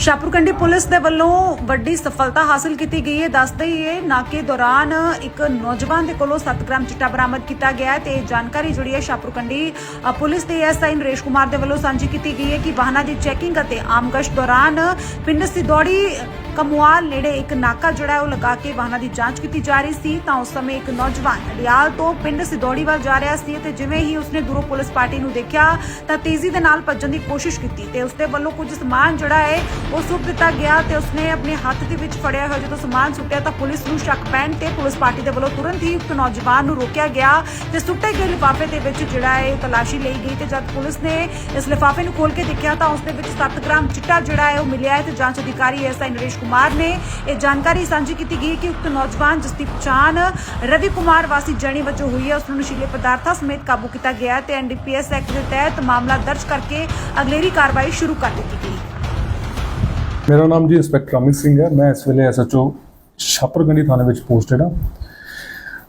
ਸ਼ਾਪੁਰਕੰਡੀ police ਦੇ ਵੱਲੋਂ ਵੱਡੀ ਸਫਲਤਾ ਹਾਸਲ ਕੀਤੀ ਗਈ ਹੈ। ਦੱਸਦੇ ਹੀ ਇਹ ਨਾਕੇ ਦੌਰਾਨ ਇੱਕ ਨੌਜਵਾਨ ਦੇ ਕੋਲੋਂ 7 ਗ੍ਰਾਮ ਚਿੱਟਾ ਬਰਾਮਦ ਕੀਤਾ ਗਿਆ ਹੈ ਤੇ ਇਹ ਜਾਣਕਾਰੀ ਜਿਹੜੀ ਹੈ ਸ਼ਾਪੁਰਕੰਡੀ ਪੁਲਿਸ ਦੇ ਐਸਆਈ ਨਰੇਸ਼ ਕੁਮਾਰ ਦੇ ਵੱਲੋਂ ਸਾਂਝੀ ਕੀਤੀ ਗਈ ਹੈ ਕਿ ਵਾਹਨਾਂ ਦੀ ਚੈਕਿੰਗ ਅਤੇ ਆਮ ਗਸ਼ਤ ਦੌਰਾਨ ਪਿੰਡ ਸਿਦੌੜੀ ਕਮਵਾਲ ਨੇੜੇ ਇੱਕ ਨਾਕਾ ਜਿਹੜਾ ਹੈ, ਉਹ ਲਗਾ ਕੇ ਵਾਹਨਾਂ ਦੀ ਜਾਂਚ ਕੀਤੀ ਜਾ ਰਹੀ ਸੀ, ਤਾਂ ਉਸ ਸਮੇਂ ਇੱਕ ਨੌਜਵਾਨ ਅੜਿਆਲ ਤੋਂ ਪਿੰਡ ਸਿਦੌੜੀ ਵੱਲ ਜਾ ਰਿਹਾ ਸੀ ਤੇ ਜਿਵੇਂ ਹੀ ਉਸਨੇ ਦੂਰੋਂ ਪੁਲਿਸ ਪਾਰਟੀ ਨੂੰ ਦੇਖਿਆ, ਤਾਂ ਤੇਜ਼ੀ ਦੇ ਨਾਲ ਭੱਜਣ ਦੀ ਕੋਸ਼ਿਸ਼ ਕੀਤੀ ਤੇ ਉਸਦੇ ਵੱਲੋਂ ਕੁਝ ਸਮਾਨ ਜਿਹੜਾ ਹੈ, ਉਹ ਸੁੱਟ ਦਿੱਤਾ ਗਿਆ ਤੇ ਉਸਨੇ ਆਪਣੇ ਹੱਥ ਦੇ ਵਿੱਚ ਫੜਿਆ ਹੋਇਆ ਜਦੋਂ ਸਮਾਨ ਸੁੱਟਿਆ, ਤਾਂ ਪੁਲਿਸ ਨੂੰ ਸ਼ੱਕ ਪੈਣ ਤੇ ਪੁਲਿਸ ਪਾਰਟੀ ਦੇ ਵੱਲੋਂ ਤੁਰੰਤ ਹੀ ਉਸ ਨੌਜਵਾਨ ਨੂੰ ਰੋਕਿਆ ਗਿਆ ਤੇ ਸੁੱਟੇ ਗਏ ਲਿਫਾਫੇ ਦੇ ਵਿੱਚ ਜਿਹੜਾ ਹੈ ਤਲਾਸ਼ੀ ਲਈ ਗਈ ਤੇ ਜਦ ਪੁਲਿਸ ਨੇ ਇਸ ਲਿਫਾਫੇ ਨੂੰ ਖੋਲ ਕੇ ਦੇਖਿਆ, ਤਾਂ ਉਸ ਦੇ ਵਿੱਚ 7 ਗ੍ਰਾਮ ਚਿੱਟਾ ਜਿਹੜਾ ਹੈ, ਉਹ ਮਿਲਿਆ ਹੈ ਤੇ ਜਾਂਚ ਅਧਿਕਾਰੀ ਐਸਆਈ ਨਰੇਸ਼ ਕੁਮਾਰ ਨੇ ਇਹ ਜਾਣਕਾਰੀ ਸਾਂਝੀ ਕੀਤੀ ਗਈ ਕਿ ਉਕਤ ਨੌਜਵਾਨ ਜਿਸ ਦੀ ਪਛਾਣ ਰਵੀ ਕੁਮਾਰ ਵਾਸੀ ਜਣੀ ਵਜੋਂ ਹੋਈ ਹੈ। ਉਸ ਨੂੰ ਨਸ਼ੀਲੇ ਪਦਾਰਥਾਂ ਸਮੇਤ ਕਾਬੂ ਕੀਤਾ ਗਿਆ ਤੇ ਐਨਡੀਪੀਐਸ ਐਕਟ ਦੇ ਤਹਿਤ ਮਾਮਲਾ ਦਰਜ ਕਰਕੇ ਅਗਲੇਰੀ ਕਾਰਵਾਈ ਸ਼ੁਰੂ ਕਰ ਦਿੱਤੀ ਗਈ। ਮੇਰਾ ਨਾਮ ਜੀ ਇੰਸਪੈਕਟਰ ਅਮਿਤ ਸਿੰਘ ਹੈ। ਮੈਂ ਇਸ ਵੇਲੇ ਐਸਐਚਓ ਛਾਪਰਗੰਡੀ ਥਾਣੇ ਵਿੱਚ ਪੋਸਟਡ ਹਾਂ।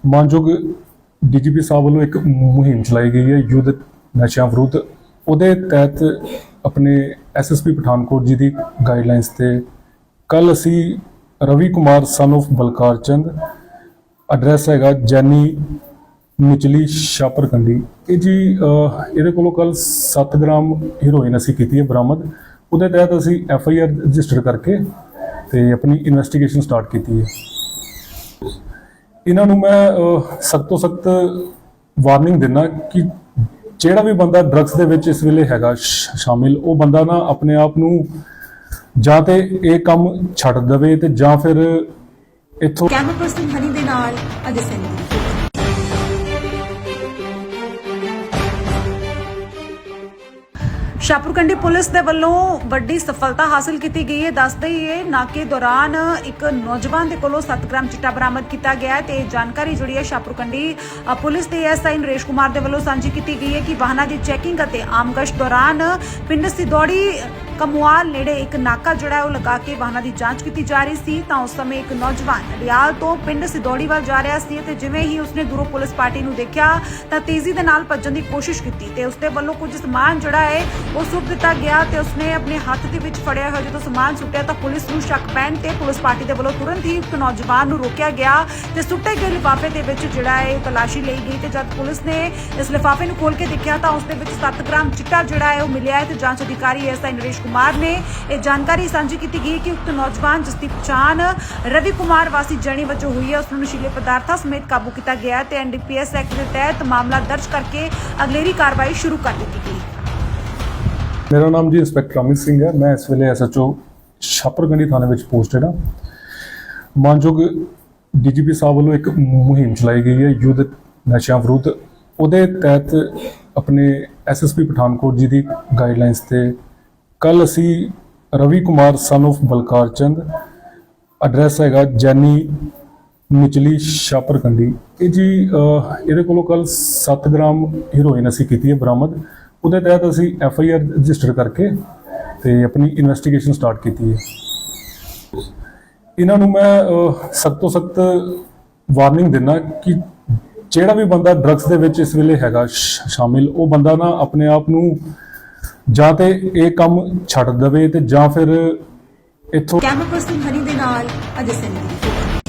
ਮਾਨਯੋਗ ਡੀਜੀਪੀ ਸਾਹਿਬ ਵੱਲੋਂ ਇੱਕ ਮੁਹਿੰਮ ਚਲਾਈ ਗਈ ਹੈ ਯੁੱਧ ਨਸ਼ਿਆਂ ਵਿਰੁੱਧ। ਉਹਦੇ ਤਹਿਤ ਆਪਣੇ ਐਸਐਸਪੀ ਪਠਾਨਕੋਟ ਜੀ ਦੀ ਗਾਈਡਲਾਈਨਸ ਤੇ ਕੱਲ ਅਸੀਂ Ravi Kumar son of Balkar Chand address ਹੈਗਾ ਜੈਨੀ ਨਿਚਲੀ ਸ਼ਾਪਰਕੰਡੀ ਇਹ ਜੀ ਇਹਦੇ ਕੋਲੋਂ ਕੱਲ 7 ਗ੍ਰਾਮ ਹੀਰੋਇਨ ਅਸੀਂ ਕੀਤੀ ਹੈ ਬਰਾਮਦ। ਉਹਦੇ ਤਹਿਤ ਅਸੀਂ ਐਫ ਆਈ ਆਰ ਰਜਿਸਟਰ ਕਰਕੇ ਤੇ ਆਪਣੀ ਇਨਵੈਸਟੀਗੇਸ਼ਨ ਸਟਾਰਟ ਕੀਤੀ ਹੈ। ਇਹਨਾਂ ਨੂੰ ਮੈਂ ਸਖਤ ਤੋਂ ਸਖਤ ਵਾਰਨਿੰਗ ਦਿੰਦਾ ਕਿ ਜਿਹੜਾ ਵੀ ਬੰਦਾ ਡਰੱਗਸ ਦੇ ਵਿੱਚ ਇਸ ਵੇਲੇ ਹੈਗਾ ਸ਼ਾਮਿਲ, ਉਹ ਬੰਦਾ ਨਾ ਆਪਣੇ ਆਪ ਨੂੰ ਜਾਂ ਤੇ ਇਹ ਕੰਮ ਛੱਡ ਦੇਵੇ ਤੇ ਜਾਂ ਫਿਰ ਇੱਥੋਂ ਕੈਮਰਾ ਪਰਸਨ ਹਨੀ ਦੇ ਨਾਲ ਅਜੇ ਸੈਨੀ ਸ਼ਾਪੁਰਕੰਡੀ ਪੁਲਿਸ ਦੇ ਵੱਲੋਂ ਵੱਡੀ ਸਫਲਤਾ ਹਾਸਲ ਕੀਤੀ ਗਈ ਹੈ। ਦੱਸਦੇ ਹੀ ਇਹ ਨਾਕੇ ਦੌਰਾਨ ਇੱਕ ਨੌਜਵਾਨ ਦੇ ਕੋਲੋਂ 7 ਗ੍ਰਾਮ ਚਿੱਟਾ ਬਰਾਮਦ ਕੀਤਾ ਗਿਆ ਹੈ ਤੇ ਇਹ ਜਾਣਕਾਰੀ ਜਿਹੜੀ ਹੈ ਸ਼ਾਪੁਰਕੰਡੀ ਪੁਲਿਸ ਦੇ ਐਸਆਈ ਨਰੇਸ਼ ਕੁਮਾਰ ਦੇ ਵੱਲੋਂ ਸਾਂਝੀ ਕੀਤੀ ਗਈ ਹੈ ਕਿ ਵਾਹਨਾਂ ਦੀ ਚੈਕਿੰਗ ਅਤੇ ਆਮ ਗਸ਼ਤ ਦੌਰਾਨ ਪਿੰਡ ਸਿਦੌੜੀ ਕਮਵਾਲ ਨੇੜੇ ਇੱਕ ਨਾਕਾ ਜਿਹੜਾ ਉਹ ਲਗਾ ਕੇ ਵਾਹਨਾਂ ਦੀ ਜਾਂਚ ਕੀਤੀ ਜਾ ਰਹੀ ਸੀ। ਤਾਂ ਉਸ ਸਮੇਂ ਇੱਕ ਨੌਜਵਾਨ ਅੜਿਆਲ ਤੋਂ ਪਿੰਡ ਸਿਦੌੜੀ ਵੱਲ ਜਾ ਰਿਹਾ ਸੀ ਤੇ ਜਿਵੇਂ ਹੀ ਉਸਨੇ ਦੂਰੋਂ ਪੁਲਿਸ ਪਾਰਟੀ ਨੂੰ ਦੇਖਿਆ, ਤਾਂ ਤੇਜ਼ੀ ਦੇ ਨਾਲ ਭੱਜਣ ਦੀ ਕੋਸ਼ਿਸ਼ ਕੀਤੀ ਤੇ ਉਸਦੇ ਵੱਲੋਂ ਕੁਝ ਸਮਾਨ ਜਿਹੜਾ ਹੈ, ਉਹ ਸੁੱਟ ਦਿੱਤਾ ਗਿਆ ਤੇ ਉਸਨੇ ਆਪਣੇ ਹੱਥ ਦੇ ਵਿੱਚ ਫੜਿਆ ਹੋਇਆ ਜਦੋਂ ਸਮਾਨ ਸੁੱਟਿਆ, ਤਾਂ ਪੁਲਿਸ ਨੂੰ ਸ਼ੱਕ ਪੈਣ ਤੇ ਪੁਲਿਸ ਪਾਰਟੀ ਦੇ ਵੱਲੋਂ ਤੁਰੰਤ ਹੀ ਉਕਤ ਨੌਜਵਾਨ ਨੂੰ ਰੋਕਿਆ ਗਿਆ ਤੇ ਸੁੱਟੇ ਗਏ ਲਿਫਾਫੇ ਦੇ ਵਿੱਚ ਜਿਹੜਾ ਹੈ ਤਲਾਸ਼ੀ ਲਈ ਗਈ ਤੇ ਜਦ ਪੁਲਿਸ ਨੇ ਇਸ ਲਿਫਾਫੇ ਨੂੰ ਖੋਲ ਕੇ ਦੇਖਿਆ, ਤਾਂ ਉਸ ਦੇ ਵਿੱਚ 7 ਗ੍ਰਾਮ ਚਿੱਟਾ ਜਿਹੜਾ ਹੈ, ਉਹ ਮਿਲਿਆ ਹੈ ਤੇ ਜਾਂਚ ਅਧਿਕਾਰੀ ਐਸਆਈ ਨਰੇਸ਼ ਕੁਮਾਰ ਨੇ ਇਹ ਜਾਣਕਾਰੀ ਸਾਂਝੀ ਕੀਤੀ ਗਈ ਕਿ ਉਕਤ ਨੌਜਵਾਨ ਜਿਸ ਦੀ ਪਛਾਣ ਰਵੀ ਕੁਮਾਰ ਵਾਸੀ ਜਣੀ ਵਜੋਂ ਹੋਈ ਹੈ। ਉਸ ਨੂੰ ਨਸ਼ੀਲੇ ਪਦਾਰਥਾਂ ਸਮੇਤ ਕਾਬੂ ਕੀਤਾ ਗਿਆ ਤੇ ਐਨਡੀਪੀਐਸ ਐਕਟ ਦੇ ਤਹਿਤ ਮਾਮਲਾ ਦਰਜ ਕਰਕੇ ਅਗਲੇਰੀ ਕਾਰਵਾਈ ਸ਼ੁਰੂ ਕਰ ਦਿੱਤੀ ਗਈ। ਮੇਰਾ ਨਾਮ ਜੀ ਇੰਸਪੈਕਟਰ ਅਮਿਤ ਸਿੰਘ ਹੈ। ਮੈਂ ਇਸ ਵੇਲੇ ਐਸਐਚਓ ਛਾਪਰਗੰਡੀ ਥਾਣੇ ਵਿੱਚ ਪੋਸਟਡ ਹਾਂ। ਮਾਨਯੋਗ ਡੀਜੀਪੀ ਸਾਹਿਬ ਵੱਲੋਂ ਇੱਕ ਮੁਹਿੰਮ ਚਲਾਈ ਗਈ ਹੈ ਯੁੱਧ ਨਸ਼ਿਆਂ ਵਿਰੁੱਧ। ਉਹਦੇ ਤਹਿਤ ਆਪਣੇ ਐਸਐਸਪੀ ਪਠਾਨਕੋਟ ਜੀ ਦੀ ਗਾਈਡਲਾਈਨਸ ਤੇ ਕੱਲ ਅਸੀਂ Ravi Kumar son of Balkar Chand address ਹੈਗਾ ਜੈਨੀ ਨਿਚਲੀ ਸ਼ਾਪਰਕੰਡੀ ਇਹ ਜੀ ਇਹਦੇ ਕੋਲੋਂ ਕੱਲ 7 ਗ੍ਰਾਮ ਹੀਰੋਇਨ ਅਸੀਂ ਕੀਤੀ ਹੈ ਬਰਾਮਦ। ਉਹਦੇ ਤਹਿਤ ਅਸੀਂ ਐਫ ਆਈ ਆਰ ਰਜਿਸਟਰ ਕਰਕੇ ਤੇ ਆਪਣੀ ਇਨਵੈਸਟੀਗੇਸ਼ਨ ਸਟਾਰਟ ਕੀਤੀ ਹੈ। ਇਹਨਾਂ ਨੂੰ ਮੈਂ ਸਖਤ ਤੋਂ ਸਖਤ ਵਾਰਨਿੰਗ ਦਿੰਦਾ ਕਿ ਜਿਹੜਾ ਵੀ ਬੰਦਾ ਡਰੱਗਸ ਦੇ ਵਿੱਚ ਇਸ ਵੇਲੇ ਹੈਗਾ ਸ਼ਾਮਿਲ, ਉਹ ਬੰਦਾ ਨਾ ਆਪਣੇ ਆਪ ਨੂੰ ਜਾਂ ਤੇ ਇਹ ਕੰਮ ਛੱਡ ਦੇਵੇ ਤੇ ਜਾਂ ਫਿਰ ਇੱਥੋਂ ਕੈਮਰਾ ਪਰਸਨ ਹਨੀ ਦੇ ਨਾਲ ਅਜੇ ਸੈਨੀ